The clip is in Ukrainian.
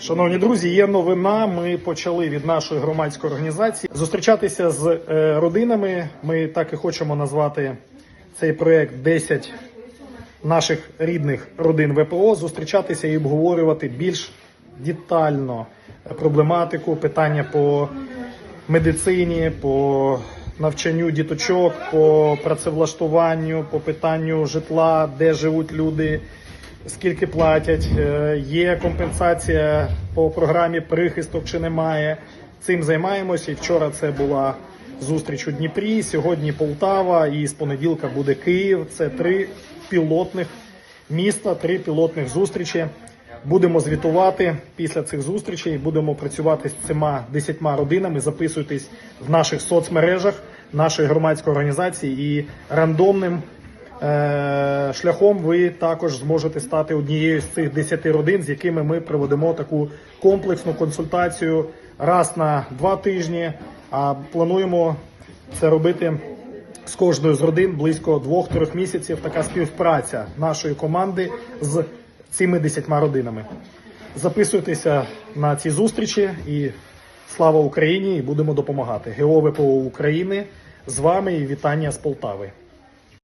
Шановні друзі, є новина. Ми почали від нашої громадської організації зустрічатися з е, родинами. Ми так і хочемо назвати цей проект 10 наших рідних родин ВПО. Зустрічатися і обговорювати більш детально проблематику, питання по медицині, по навчанню діточок, по працевлаштуванню, по питанню житла, де живуть люди, скільки платять, е, є компенсація по програмі прихисток чи немає. Цим займаємося. І вчора це була зустріч у Дніпрі. Сьогодні Полтава, і з понеділка буде Київ. Це три пілотних міста, три пілотних зустрічі. Будемо звітувати після цих зустрічей. Будемо працювати з цими десятьма родинами. Записуйтесь в наших соцмережах, нашої громадської організації і рандомним е- шляхом ви також зможете стати однією з цих 10 родин, з якими ми проведемо таку комплексну консультацію раз на два тижні. А плануємо це робити з кожною з родин близько двох-трьох місяців. Така співпраця нашої команди з цими десятьма родинами. Записуйтеся на ці зустрічі і слава Україні! І будемо допомагати. ГО ВПО України з вами і вітання з Полтави.